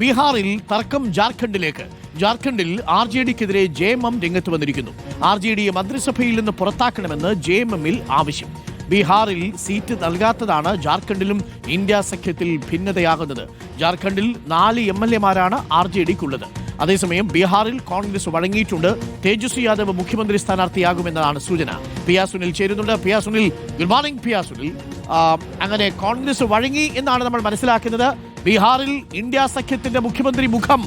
ബീഹാറിൽ തർക്കം ജാർഖണ്ഡിലേക്ക്. ജാർഖണ്ഡിൽ ആർ ജെ ഡിക്കെതിരെ ജെ എം എം രംഗത്ത് വന്നിരിക്കുന്നു. ആർ ജെ ഡിയെ മന്ത്രിസഭയിൽ നിന്ന് പുറത്താക്കണമെന്ന് ജെ എം എമ്മിൽ ആവശ്യം. ബീഹാറിൽ സീറ്റ് നൽകാത്തതാണ് ജാർഖണ്ഡിലും ഇന്ത്യ സഖ്യത്തിൽ ഭിന്നതയാകുന്നത്. ജാർഖണ്ഡിൽ നാല് എം എൽ എമാരാണ് ആർ ജെ ഡിക്കുള്ളത് അതേസമയം ബീഹാറിൽ കോൺഗ്രസ് വഴങ്ങിയിട്ടുണ്ട്. തേജസ്വി യാദവ് മുഖ്യമന്ത്രി സ്ഥാനാർത്ഥിയാകുമെന്നതാണ് സൂചന. പിയാ സുനിൽ ചേരുന്നുണ്ട്. Piya Sunil good morning Piya Sunil. അങ്ങനെ കോൺഗ്രസ് വഴങ്ങി എന്നാണ് നമ്മൾ മനസ്സിലാക്കുന്നത്. ബീഹാറിൽ ഇന്ത്യ സഖ്യത്തിന്റെ മുഖ്യമന്ത്രി മുഖം.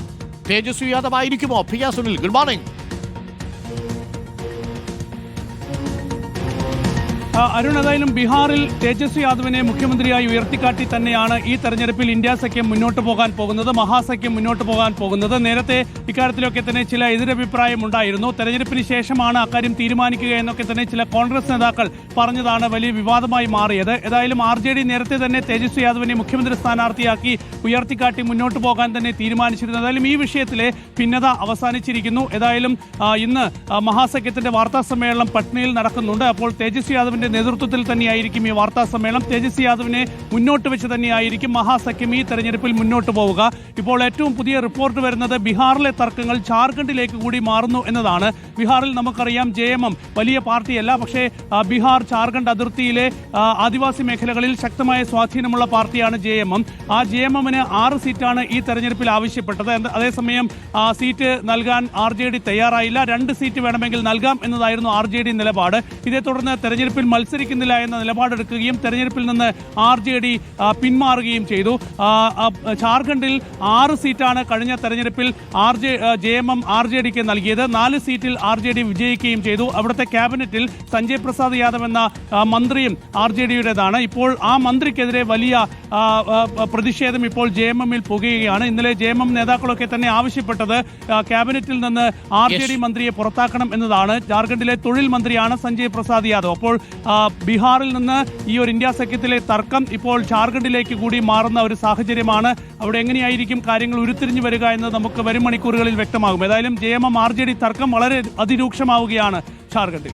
തേജസ്വി യാദവ് ആയിരിക്കുമോ പിയാ സുനിൽ ഗുഡ് മോർണിംഗ്. അരുൺ ഏതായാലും ബീഹാറിൽ തേജസ്വി യാദവിനെ മുഖ്യമന്ത്രിയായി ഉയർത്തിക്കാട്ടി തന്നെയാണ് ഈ തെരഞ്ഞെടുപ്പിൽ ഇന്ത്യ സഖ്യം മുന്നോട്ട് പോകാൻ പോകുന്നത് മഹാസഖ്യം മുന്നോട്ട് പോകാൻ പോകുന്നത്. നേരത്തെ ഇക്കാര്യത്തിലൊക്കെ തന്നെ ചില എതിരഭിപ്രായം ഉണ്ടായിരുന്നു തെരഞ്ഞെടുപ്പിന് ശേഷമാണ് അക്കാര്യം തീരുമാനിക്കുക എന്നൊക്കെ തന്നെ ചില കോൺഗ്രസ് നേതാക്കൾ പറഞ്ഞതാണ് വലിയ വിവാദമായി മാറിയത്. ഏതായാലും ആർ നേരത്തെ തന്നെ തേജസ്വി യാദവിനെ മുഖ്യമന്ത്രി സ്ഥാനാർത്ഥിയാക്കി ഉയർത്തിക്കാട്ടി മുന്നോട്ട് പോകാൻ തന്നെ തീരുമാനിച്ചിരുന്നു. ഏതായാലും ഈ വിഷയത്തിലെ ഭിന്നത അവസാനിച്ചിരിക്കുന്നു. ഏതായാലും ഇന്ന് മഹാസഖ്യത്തിന്റെ വാർത്താ സമ്മേളനം പട്നയിൽ നടക്കുന്നുണ്ട്. അപ്പോൾ തേജസ്വി യാദവിന്റെ നേതൃത്വത്തിൽ തന്നെയായിരിക്കും ഈ വാർത്താ സമ്മേളനം. തേജസ്വി യാദവിനെ മുന്നോട്ട് വെച്ച് തന്നെയായിരിക്കും മഹാസഖ്യം ഈ തെരഞ്ഞെടുപ്പിൽ മുന്നോട്ട് പോവുക. ഇപ്പോൾ ഏറ്റവും പുതിയ റിപ്പോർട്ട് വരുന്നത് ബീഹാറിലെ തർക്കങ്ങൾ ജാർഖണ്ഡിലേക്ക് കൂടി മാറുന്നു എന്നതാണ്. ബീഹാറിൽ നമുക്കറിയാം ജെ വലിയ പാർട്ടിയല്ല പക്ഷേ ബീഹാർ ജാർഖണ്ഡ് അതിർത്തിയിലെ ആദിവാസി മേഖലകളിൽ ശക്തമായ സ്വാധീനമുള്ള പാർട്ടിയാണ് ജെ എം എം. ആ ജെ എം എമ്മിന് ആറ് സീറ്റാണ് ഈ തെരഞ്ഞെടുപ്പിൽ ആവശ്യപ്പെട്ടത്. അതേസമയം സീറ്റ് നൽകാൻ ആർ ജെ ഡി തയ്യാറായില്ല. രണ്ട് സീറ്റ് വേണമെങ്കിൽ നൽകാം എന്നതായിരുന്നു ആർ ജെ ഡി നിലപാട്. ഇതേ തുടർന്ന് തെരഞ്ഞെടുപ്പിൽ മത്സരിക്കുന്നില്ല എന്ന നിലപാടെടുക്കുകയും തെരഞ്ഞെടുപ്പിൽ നിന്ന് ആർ ജെ ഡി പിന്മാറുകയും ചെയ്തു. ജാർഖണ്ഡിൽ ആറ് സീറ്റാണ് കഴിഞ്ഞ തെരഞ്ഞെടുപ്പിൽ R J J M M R J ഡിക്ക് നൽകിയത്. നാല് സീറ്റിൽ ആർ ജെ ഡി വിജയിക്കുകയും ചെയ്തു. അവിടുത്തെ ക്യാബിനറ്റിൽ സഞ്ജയ് പ്രസാദ് യാദവ് എന്ന മന്ത്രിയും ആർ ജെ ഡിയുടേതാണ്. ഇപ്പോൾ ആ മന്ത്രിക്കെതിരെ വലിയ പ്രതിഷേധം ഇപ്പോൾ ജെ എം എമ്മിൽ പുകയുകയാണ്. ഇന്നലെ ജെ എം എം നേതാക്കളൊക്കെ തന്നെ ആവശ്യപ്പെട്ടത് ക്യാബിനറ്റിൽ നിന്ന് ആർ ജെ ഡി മന്ത്രിയെ പുറത്താക്കണം എന്നതാണ്. ജാർഖണ്ഡിലെ തൊഴിൽ മന്ത്രിയാണ് സഞ്ജയ് പ്രസാദ് യാദവ്. അപ്പോൾ ബീഹാറിൽ നിന്ന് ഈ ഒരു ഇന്ത്യ സഖ്യത്തിലെ തർക്കം ഇപ്പോൾ ജാർഖണ്ഡിലേക്ക് കൂടി മാറുന്ന ഒരു സാഹചര്യമാണ്. അവിടെ എങ്ങനെയായിരിക്കും കാര്യങ്ങൾ ഉരുത്തിരിഞ്ഞു വരിക എന്ന് നമുക്ക് വരും മണിക്കൂറുകളിൽ വ്യക്തമാകും. ഏതായാലും ജെ എം എം ആർ തർക്കം വളരെ അതിരൂക്ഷമാവുകയാണ് ജാർഖണ്ഡിൽ.